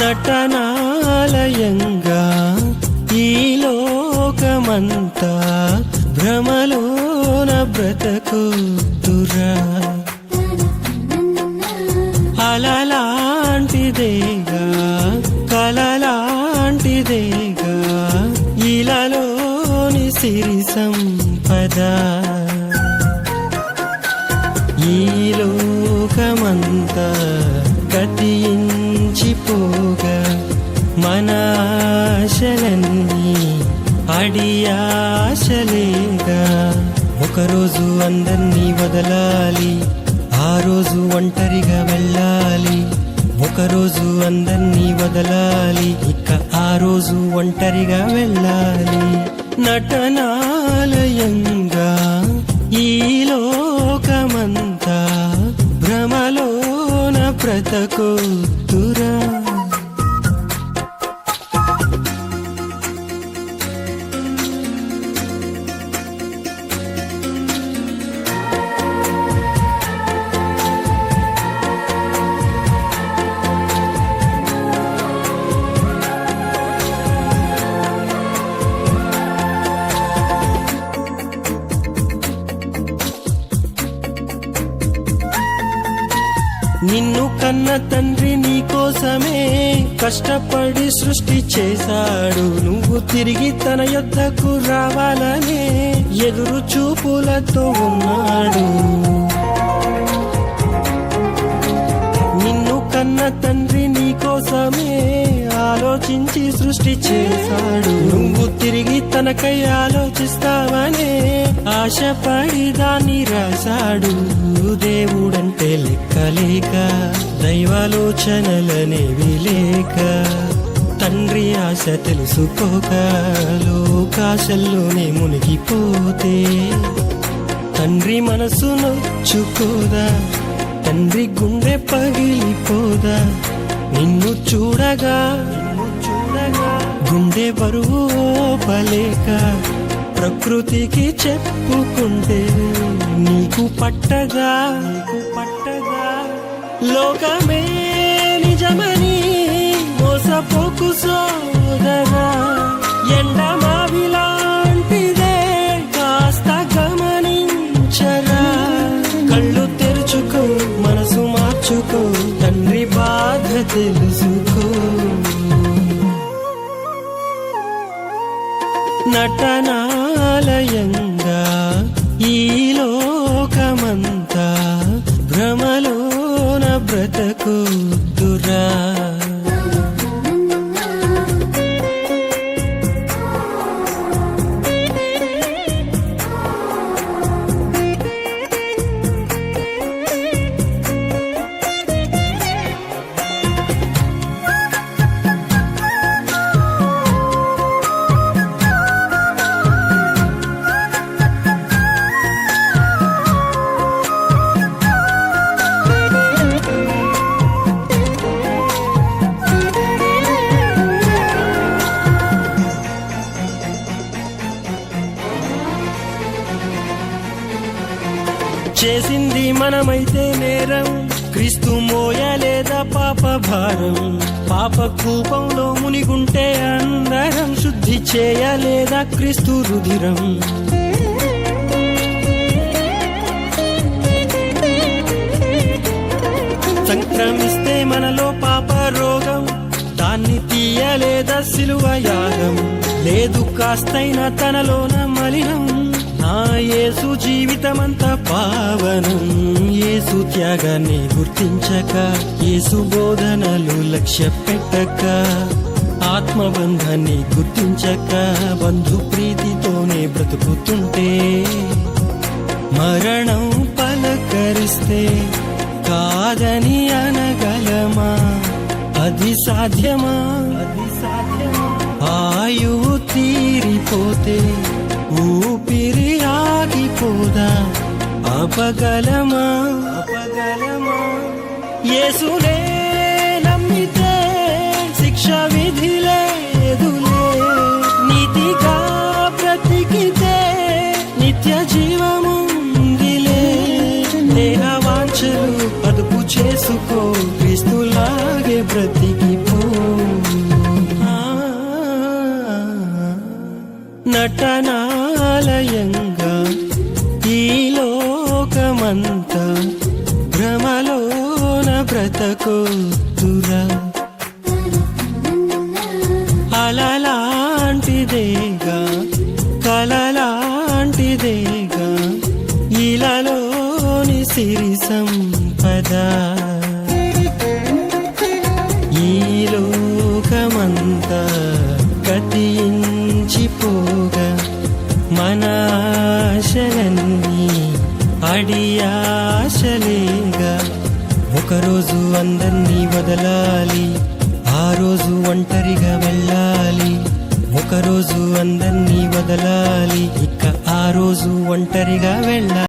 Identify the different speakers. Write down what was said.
Speaker 1: నటనాలయంగా ఈ లోకమంతా భ్రమలోన బ్రతకుతురా అలలాంటిదేగా కలలాంటిదేగా ఇలలోని సిరి సంపద. ఈ లోకమంతా గతించిపోగా అనాశలన్నీ అడియాశలేగా ఒకరోజు అందర్నీ వదలాలి ఆ రోజు ఒంటరిగా వెళ్ళాలి. ఒకరోజు అందర్నీ వదలాలి ఇక ఆ రోజు ఒంటరిగా వెళ్ళాలి. నటనాలయంగా ఈ లోకమంతా భ్రమలోన బ్రతకొద్దురా నిన్ను కన్న తండ్రి నీ కోసమే కష్టపడి సృష్టి చేశాడు. నువ్వు తిరిగి తన యొద్దకు రావాలనే ఎదురు చూపులతో ఉన్నాడు. నిన్ను కన్న తండ్రి నీ కోసమే ఆలోచించి సృష్టి చేశాడు. నువ్వు తిరిగి తనకై ఆలోచిస్తావనే ఆశపడి దాన్ని రాశాడు. దేవుడంటే లెక్కలేక దైవాలోచనలనేవి లేక తండ్రి ఆశ తెలుసుకోక లోకాశల్లోనే మునిగిపోతే. తండ్రి మనసు నొచ్చుకోదా తండ్రి గుండె పగిలిపోదా నిన్ను చూడగా నిన్ను చూడగా గుండె బరువు ఓపలేక ప్రకృతికి చెప్పుకుంటే నీకు పట్టగా నీకు పట్టదా లోకమే నిజమని మోసపోకు సోదరా. ఎండమా నటనాలయం చేసింది మనమైతే నేరం. క్రీస్తు మోయలేదా పాప భారం. పాప కూపంలో మునిగుంటే అందరం శుద్ధి చేయలేదా క్రీస్తు రుధిరం. సంక్రమిస్తే మనలో పాప రోగం. దాన్ని తీయలేదా సిలువ యాగం. లేదు కాస్తైన తనలోన మలినం. నా యేసు జీవితమంతా పావనం ఏసు త్యాగాన్ని గుర్తించక ఏసు బోధనలు లక్ష్య పెట్టక ఆత్మబంధాన్ని గుర్తించక బంధు ప్రీతితోనే బ్రతుకుతుంటే మరణం పలకరిస్తే కాదని అనగలమా? అది సాధ్యమా? అది సాధ్యమా? ఆయువు తీరిపోతే ఊపిరి ఆగిపోదా? ఆపగలమా ఆపగలమా యేసునే నమ్మితే శిక్ష విధిలే ఎదులే నీతిగా బ్రతికితే నిత్య జీవముందిలే దేహ వాంఛలు అదుపు చేసుకో క్రీస్తులాగే బ్రతికిపో. నటనా అంత భ్రమలోన బ్రతకొద్దురా. అలలాంటిదేగా కలలాంటిదేగా ఇలలోని సిరి సంపద. ఈ లోకమంతా గతించిపోగా మన ఆశలన్నీ అడియాశలేగా ఒకరోజు అందరినీ వదలాలి ఆ రోజు ఒంటరిగా వెళ్ళాలి. ఒకరోజు అందరినీ వదలాలి ఇక ఆ రోజు ఒంటరిగా వెళ్ళాలి.